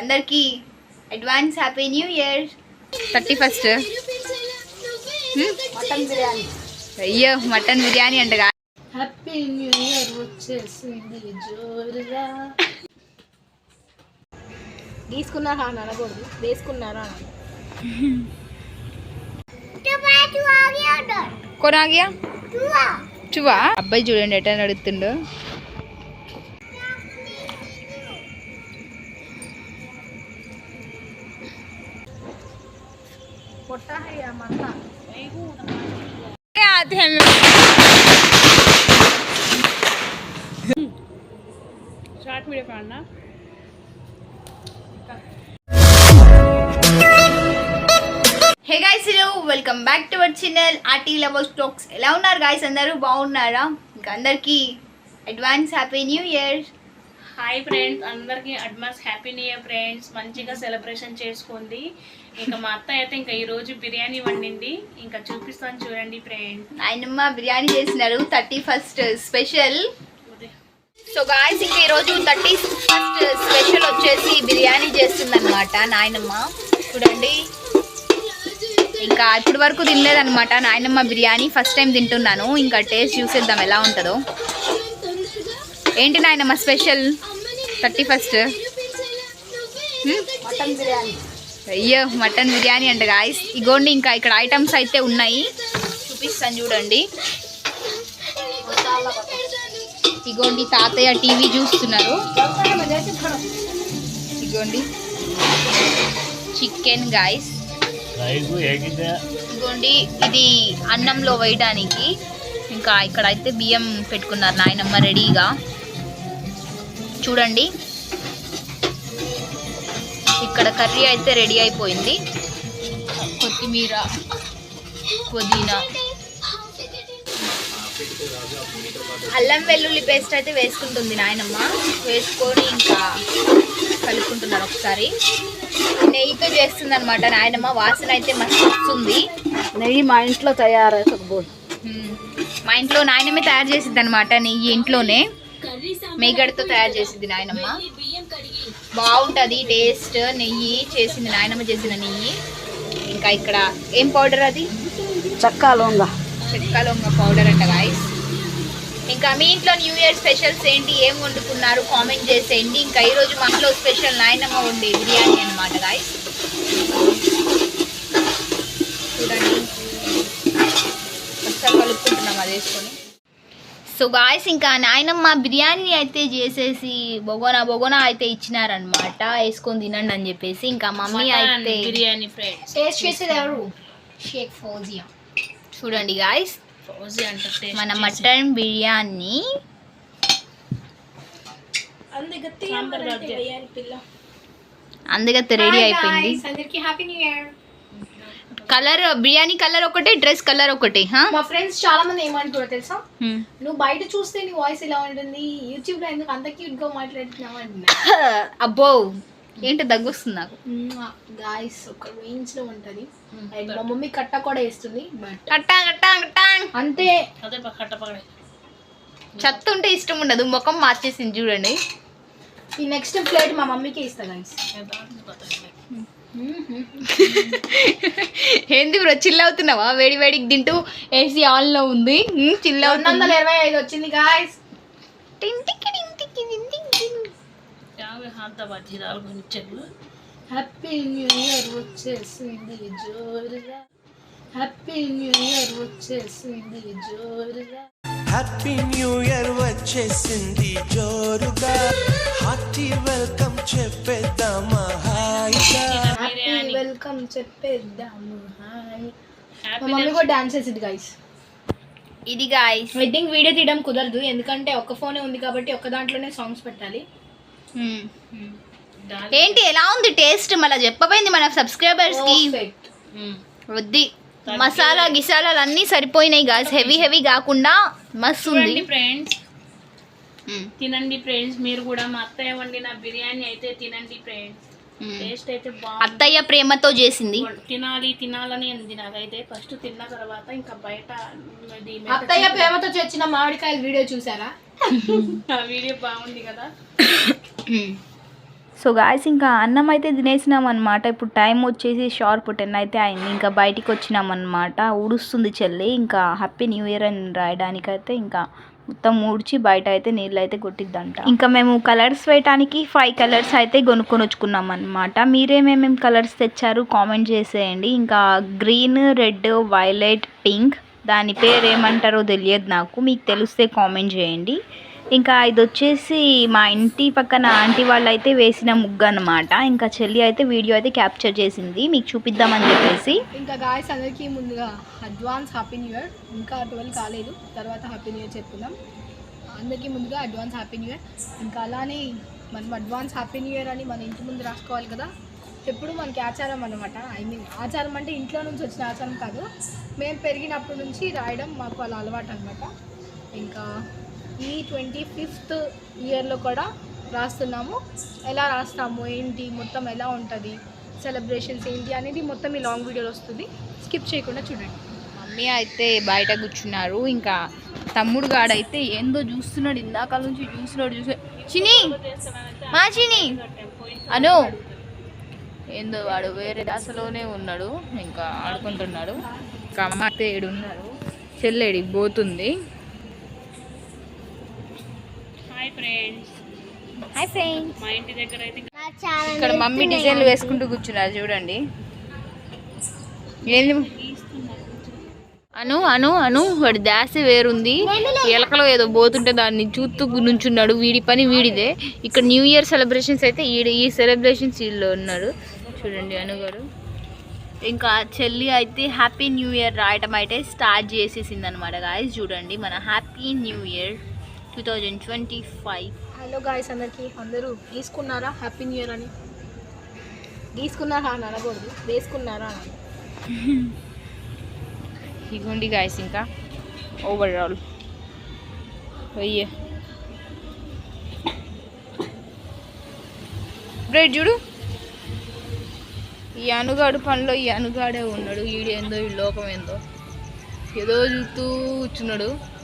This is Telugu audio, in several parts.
అందరికి advance happy new year. Thirty first. Mutton biryani. అయ్యో మటన్ బిర్యానీ అంటగా హ్యాపీ న్యూ ఇయర్ వచ్చేసింది జోరుగా. తీసుకున్నారా అని అనకూడదు. వేసుకున్నారా అని కొనాగియా? చువా అబ్బాయి చూడండి ఎట్లా నడుతుండో పొట్ట మంట आते हैं short video కాడనా hey guys hello welcome back to our channel arty lover stocks ఎలా ఉన్నారు గాయ్స్ అందరూ బాగున్నారా ఇంకా అందరికీ advance happy new year hi friends అందరికి advance happy new year friends మంచిగా సెలబ్రేషన్ చేసుకోండి. ఇంకా మా అత్త అయితే ఇంకా ఈ రోజు బిర్యానీ వండింది. ఇంకా చూపిస్తాను చూడండి ఫ్రెండ్స్ ఆయనమ్మ బిర్యానీ చేసినారు. Thirty first special. So guys ఇంకా ఈరోజు థర్టీ ఫస్ట్ స్పెషల్ వచ్చేసి బిర్యానీ చేస్తుందన్నమాట నాయనమ్మ. చూడండి. ఇంకా ఇప్పటి వరకు తినలేదన్నమాట నాయనమ్మ బిర్యానీ. ఫస్ట్ టైం తింటున్నాను. ఇంకా టేస్ట్ చూసేద్దాం ఎలా ఉంటుందో. ఏంటి నాయనమ్మ special? Thirty first? Mutton biryani. అయ్యో మటన్ బిర్యానీ అంట గాయస్ ఇగోండి ఇంకా ఇక్కడ ఐటమ్స్ అయితే ఉన్నాయి. చూపిస్తాను చూడండి. ఇగోండి తాతయ్య టీవీ చూస్తున్నారు. ఇగోండి. Chicken guys. ఇగోండి ఇది అన్నంలో వేయడానికి. ఇంకా ఇక్కడ అయితే బియ్యం పెట్టుకున్నారు నాయనమ్మ రెడీగా. చూడండి. ఇక్కడ కర్రీ అయితే రెడీ అయిపోయింది. కొత్తిమీర పుదీనా. అల్లం వెల్లుల్లి పేస్ట్ అయితే వేసుకుంటుంది నాయనమ్మ. వేసుకొని ఇంకా కలుపుకుంటున్నారు ఒకసారి. నెయ్యితో చేస్తుంది అనమాట నాయనమ్మ. వాసన అయితే మస్తు వస్తుంది. నెయ్యి మా ఇంట్లో మ్మ్. మా ఇంట్లో నాయనమ్మే తయారు చేసిద్ది అనమాట నెయ్యి ఇంట్లోనే. మేగడతో తయారు చేసింది నాయనమ్మ. బాగుంటుంది టేస్ట్ నెయ్యి చేసింది నాయనమ్మ చేసిన నెయ్యి. ఇంకా ఇక్కడ ఏం పౌడర్ అది? చక్కా లొంగ. చెక్క లొంగ పౌడర్ అంట గాయస్ ఇంకా మీ ఇంట్లో న్యూ ఇయర్ స్పెషల్స్ ఏంటి? ఏం వండుకున్నారు? కామెంట్ చేసేయండి. ఇంకా ఈరోజు మా ఇంట్లో స్పెషల్ నాయనమ్మ ఉండే బిర్యానీ అనమాట గాయస్ చూడండి. ఒకసారి కలుపుకుంటున్నాం అది వేసుకొని. సో గాయస్ ఇంకా నాయనమ్మ బిర్యానీ అయితే చేసేసి బొగోనా బొగోనా అయితే ఇచ్చినారనమాట వేసుకొని తినండి అని చెప్పేసి ఇంకా మమ్మీ అయితే బిర్యానీ ఫ్రెండ్స్ టేస్ట్ చేసేది ఎవరు? షేక్ ఫౌజియా చూడండి గాయస్ ఫౌజీ అంట మన. మటన్ బిర్యానీ. అందుకైతే రెడీ అయిపోయింది. అందరికి happy new year colour biryani colour ఒకటి డ్రెస్ కలర్ ఒకటి? మా ఫ్రెండ్స్ చాలా మంది ఏమంటారో తెలుసా. నువ్వు బయట చూస్తే నీ వాయిస్ ఎలా ఉంటుంది? యూట్యూబ్లో ఎందుకు అంత క్యూట్గా మాట్లాడుతున్నావు అంటున్నా. అబ్బో ఏంటో దగ్గు వస్తుంది నాకు గాయస్ ఒక రేంజ్లో ఉంటది. అండ్ మా మమ్మీ కట్ట కూడా వేస్తుంది బట్ కట్టా కట్టా కట్టా. అంతే. చెత్త ఉంటే ఇష్టం ఉండదు ముఖం మార్చేసింది చూడండి. ఈ నెక్స్ట్ ప్లేట్ మా మమ్మీకి ఇస్తా గాయస్ ఏంది బ్రో చిల్ అవుతున్నావా? వేడి వేడికి తింటూ ఏసీ ఆన్లో ఉంది. చిల్ రెండు వందల ఇరవై ఐదు వచ్చింది గాయస్ హ్యాపీ న్యూ ఇయర్ వచ్చేసింది జోరుగా. హ్యాపీ న్యూ ఇయర్ వచ్చేసింది జోరుగా. హ్యాపీ న్యూ ఇయర్ వచ్చేసింది జోరుగా. హార్టీ వెల్కమ్ చెప్పేద్దామా? హాయిగా. వెల్కమ్ చెప్పేద్దాము. హాయ్ మా మమ్మీ కూడా డాన్స్ చేసింది గాయస్ ఇది గాయస్ ఐ థింక్ వీడియో తీయడం కుదరదు. ఎందుకంటే ఒక్క ఫోనే ఉంది కాబట్టి ఒక్క దాంట్లోనే సాంగ్స్ పెట్టాలి. ఏంటి ఎలా ఉంది టేస్ట్ మళ్ళీ చెప్పబోయింది మన సబ్స్క్రైబర్స్కి. Perfect. వద్ది. మసాలా గిసాలాలు అన్నీ సరిపోయినాయి గాస్ హెవీ హెవీ కాకుండా మస్తు ఉంది. ఫ్రెండ్స్. తినండి ఫ్రెండ్స్ మీరు కూడా మా అత్తయ్య వండిన బిర్యానీ అయితే తినండి ఫ్రెండ్స్. టేస్ట్ అయితే బాగుంది. అత్తయ్య ప్రేమతో చేసింది. తినాలి తినాలని ఉంది నాకైతే. ఫస్ట్ తిన్న తర్వాత ఇంకా బయట అత్తయ్య ప్రేమతో తెచ్చిన మామిడికాయల వీడియో చూసారా? ఆ వీడియో బాగుంది కదా. సో గాయస్ ఇంకా అన్నం అయితే తినేసినాం అనమాట ఇప్పుడు టైం వచ్చేసి షార్ప్ టెన్ అయితే అయింది. ఇంకా బయటికి వచ్చినాం అనమాట ఊడుస్తుంది చెల్లి. ఇంకా హ్యాపీ న్యూ ఇయర్ అని రాయడానికైతే ఇంకా మొత్తం ఊడ్చి బయట అయితే నీళ్ళు అయితే కొట్టిద్దంట. ఇంకా మేము కలర్స్ వేయటానికి ఫైవ్ కలర్స్ అయితే కొనుక్కొని వచ్చుకున్నాం అనమాట మీరేమేమేమి కలర్స్ తెచ్చారు కామెంట్ చేసేయండి. ఇంకా గ్రీన్ రెడ్ వైలెట్ పింక్ దాని పేరు ఏమంటారో తెలియదు నాకు. మీకు తెలిస్తే కామెంట్ చేయండి. ఇంకా ఇది వచ్చేసి మా ఇంటి పక్కన ఆంటీ వాళ్ళు అయితే వేసిన ముగ్గు అనమాట ఇంకా చెల్లి అయితే వీడియో అయితే క్యాప్చర్ చేసింది. మీకు చూపిద్దామని చెప్పేసి. ఇంకా గాయస్ అందరికీ ముందుగా అడ్వాన్స్ హ్యాపీ న్యూ ఇయర్ ఇంకా ట్వెల్వ్ కాలేదు. తర్వాత హ్యాపీ న్యూ ఇయర్ చెప్పుకుందాం. అందరికీ ముందుగా అడ్వాన్స్ హ్యాపీ న్యూ ఇయర్ ఇంకా అలానే మనం అడ్వాన్స్ హ్యాపీ న్యూ ఇయర్ అని మన ఇంటి ముందు రాసుకోవాలి కదా. ఎప్పుడు మనకి ఆచారం అనమాట ఐ మీన్ ఆచారం అంటే ఇంట్లో నుంచి వచ్చిన ఆచారం కాదు. మేము పెరిగినప్పటి నుంచి రాయడం మాకు అలా అలవాటు అనమాట ఇంకా ఈ ట్వంటీ ఫిఫ్త్ ఇయర్లో కూడా రాస్తున్నాము. ఎలా రాస్తాము? ఏంటి? మొత్తం ఎలా ఉంటుంది? సెలబ్రేషన్స్ ఏంటి? అనేది మొత్తం ఈ లాంగ్ వీడియోలో వస్తుంది. స్కిప్ చేయకుండా చూడండి. మమ్మీ అయితే బయట కూర్చున్నారు. ఇంకా తమ్ముడు గాడైతే ఏందో చూస్తున్నాడు. ఇందాక నుంచి చూస్తున్నాడు. చూసే చిని మా చిని అను! ఏందో వాడు వేరే దాసలోనే ఉన్నాడు. ఇంకా ఆడుకుంటున్నాడు. ఇంకా అమ్మ అయితే ఏడున్నారు. చెల్లెడి పోతుంది హాయ్ ఫ్రెండ్స్ హాయ్ ఫ్రెండ్ మా ఇంటి దగ్గర అయితే ఇక్కడ మమ్మీ డిజైన్లు వేసుకుంటూ కూర్చున్నారు చూడండి. ఏంది? అను అను అను వాడి దాస వేరుంది. ఎలకలో ఏదో పోతుంటే దాన్ని చూస్తూ నుంచున్నాడు. వీడి పని వీడిదే. ఇక్కడ న్యూ ఇయర్ సెలబ్రేషన్స్ అయితే ఈడ ఈ సెలబ్రేషన్స్ వీళ్ళు ఉన్నారు చూడండి అను గారు. ఇంకా చెల్లి అయితే హ్యాపీ న్యూ ఇయర్ రాయటం అయితే స్టార్ట్ చేసేసింది అనమాట గాయస్ చూడండి మన happy new year two thousand twenty five hello guys అందరికీ అందరూ తీసుకున్నారా? హ్యాపీ న్యూ ఇయర్ అని. తీసుకున్నారా అని అనకూడదు. వేసుకున్నారా అని. ఇగోండి గాయస్ ఇంకా. ఓవరాల్ వెయ్యి బ్రెడ్ చూడు. ఈ అనుగాడు పనిలో ఈ అనుగాడే ఉన్నాడు. ఈడేందో ఈ లోకం ఏందో ఏదో చూస్తూ కూర్చున్నాడు.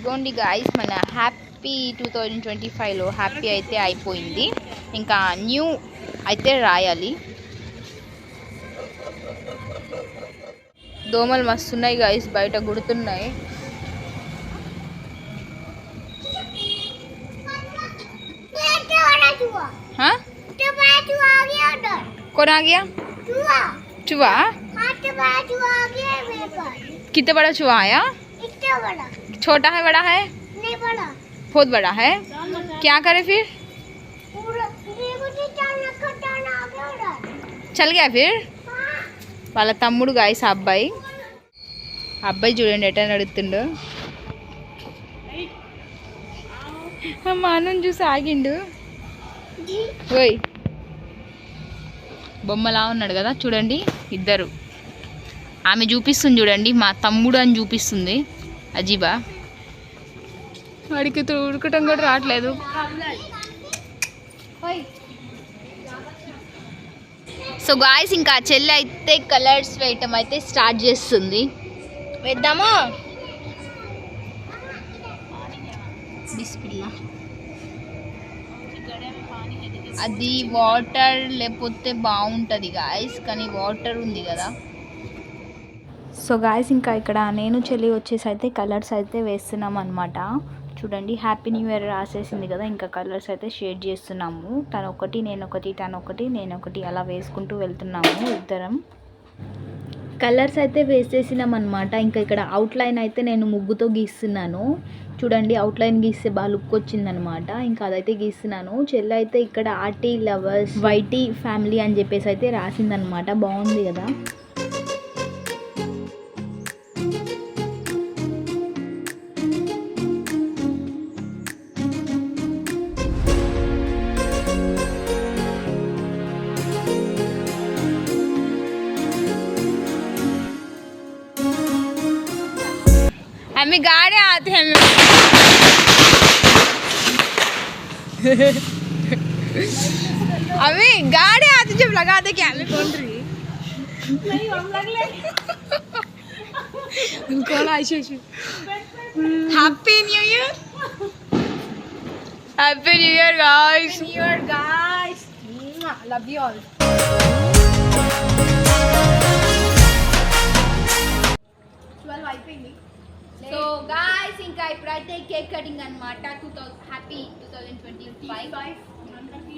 ఇగోండి గాయస్ మన హ్యాపీ టూ థౌజండ్ ట్వంటీ ఫైవ్లో హ్యాపీ అయితే అయిపోయింది ఇంకా న్యూ అయితే రాయాలి దోమలు మస్తున్నాయి గాయస్ బయట గుడుతున్నాయి हाँ कौन आ गया चूहा कितना बड़ा चूहा आया छोटा है बड़ा है बहुत बड़ा है क्या करे फिर చల్ గా ఫిర్ వాళ్ళ తమ్ముడు గాయస్ ఆ అబ్బాయి ఆ అబ్బాయి చూడండి ఎట్లా నడుతుండో మా అన్నం చూసి ఆగిండు ఓయ్ బొమ్మలా ఉన్నాడు కదా చూడండి ఇద్దరు ఆమె చూపిస్తుంది చూడండి మా తమ్ముడు అని చూపిస్తుంది అజీబా. వాడికి ఉడకటం కూడా రావట్లేదు. సో గాయస్ ఇంకా చెల్లి అయితే కలర్స్ వేయటం అయితే స్టార్ట్ చేస్తుంది. వేద్దామా? అది వాటర్ లేకపోతే బాగుంటుంది గాయస్ కానీ వాటర్ ఉంది కదా. సో గాయస్ ఇంకా ఇక్కడ నేను చెల్లి వచ్చేసి అయితే కలర్స్ అయితే వేస్తున్నాం అనమాట చూడండి హ్యాపీ న్యూ ఇయర్ రాసేసింది కదా ఇంకా కలర్స్ అయితే షేడ్ చేస్తున్నాము. తను ఒకటి నేను ఒకటి తను ఒకటి నేను ఒకటి అలా వేసుకుంటూ వెళ్తున్నాము ఇద్దరం. కలర్స్ అయితే వేసేసినాం అనమాట ఇంకా ఇక్కడ అవుట్లైన్ అయితే నేను ముగ్గుతో గీస్తున్నాను. చూడండి అవుట్లైన్ గీస్తే బాగా లుక్ వచ్చిందనమాట ఇంకా అదైతే గీస్తున్నాను. చెల్లి అయితే ఇక్కడ ఆర్టీ లవర్స్ వైటీ ఫ్యామిలీ అని చెప్పేసి అయితే రాసిందనమాట బాగుంది కదా. हमें गाड़े आते हैं हमें गाड़े आते जब लगा दे क्या हमें कौन रही कौन Ashu Ashu happy new year happy new year guys new year guys love you all guys ఇంకా ఇప్పుడైతే కేక్ కటింగ్ అన్నమాట. Two thousand happy two thousand twenty five అందరికీ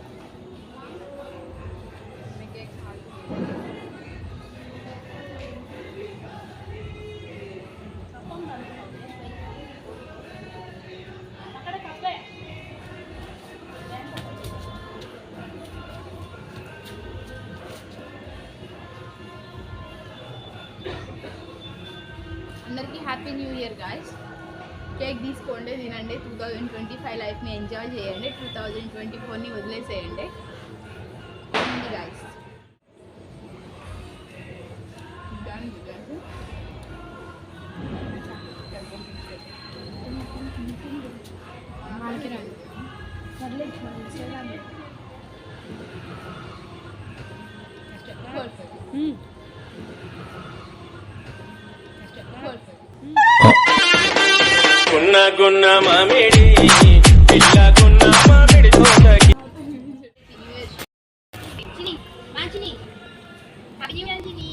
కేక్ తీసుకోండి తినండి. టూ థౌజండ్ ట్వంటీ ఫైవ్ లైఫ్ని ఎంజాయ్ చేయండి. టూ థౌజండ్ ట్వంటీ ఫోర్ని వదిలేసేయండి. ఇయర్ చిని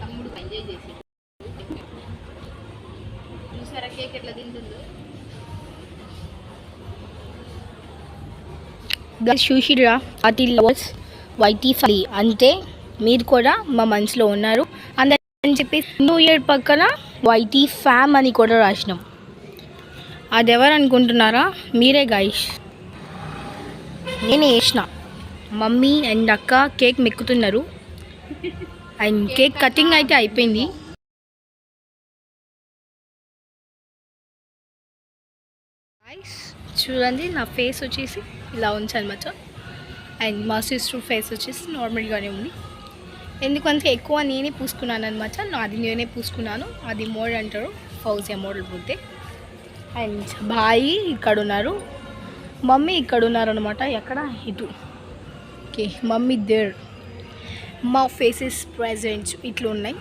తమ్ముడు ఎంజాయ్ చేసి చూసారా కేక్ ఎట్లా తింటుందో? చూసిరా అతి లవర్స్ వైటీ ఫలీ అంటే మీరు కూడా మా మనసులో ఉన్నారు. అందరి అని చెప్పి న్యూ ఇయర్ పక్కన వైటీ ఫ్యామ్ అని కూడా రాసినాం. అది ఎవరు అనుకుంటున్నారా మీరే గైష్ నేను వేసిన మమ్మీ అండ్ అక్క కేక్ మెక్కుతున్నారు. అండ్ కేక్ కటింగ్ అయితే అయిపోయింది. చూడండి నా ఫేస్ వచ్చేసి ఇలా ఉంచాను మాట అండ్ మా సిస్టర్ ఫేస్ వచ్చేసి నార్మల్గానే ఉంది. ఎందుకంటే ఎక్కువ నేనే పూసుకున్నాను అనమాట అది నేనే పూసుకున్నాను. అది మోడల్ అంటారు. ఫౌజియా మోడల్ పోతే అండ్ బాయి ఇక్కడ ఉన్నారు మమ్మీ ఇక్కడ ఉన్నారు అనమాట ఎక్కడ? ఇటు. Okay mummy there. మా ఫేసెస్ ప్రజెంట్స్ ఇట్లా ఉన్నాయి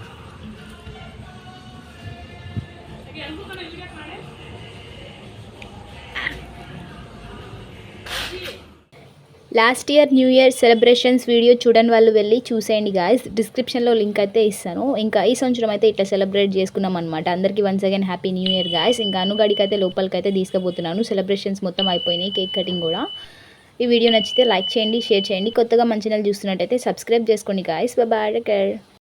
last year new year celebrations video చూడని వాళ్ళు వెళ్ళి చూసేయండి గాయస్ డిస్క్రిప్షన్లో లింక్ అయితే ఇస్తాను. ఇంకా ఈ సంవత్సరం అయితే ఇట్లా సెలబ్రేట్ చేసుకున్నాం అనమాట అందరికీ once again happy new year guys ఇంకా అనుగాడికి అయితే లోపలికైతే తీసుకుపోతున్నాను. సెలబ్రేషన్స్ మొత్తం అయిపోయినాయి కేక్ కటింగ్ కూడా. ఈ వీడియో నచ్చితే లైక్ చేయండి షేర్ చేయండి. కొత్తగా మంచి నెల చూస్తున్నట్టయితే సబ్స్క్రైబ్ చేసుకోండి గాయస్ బాయ్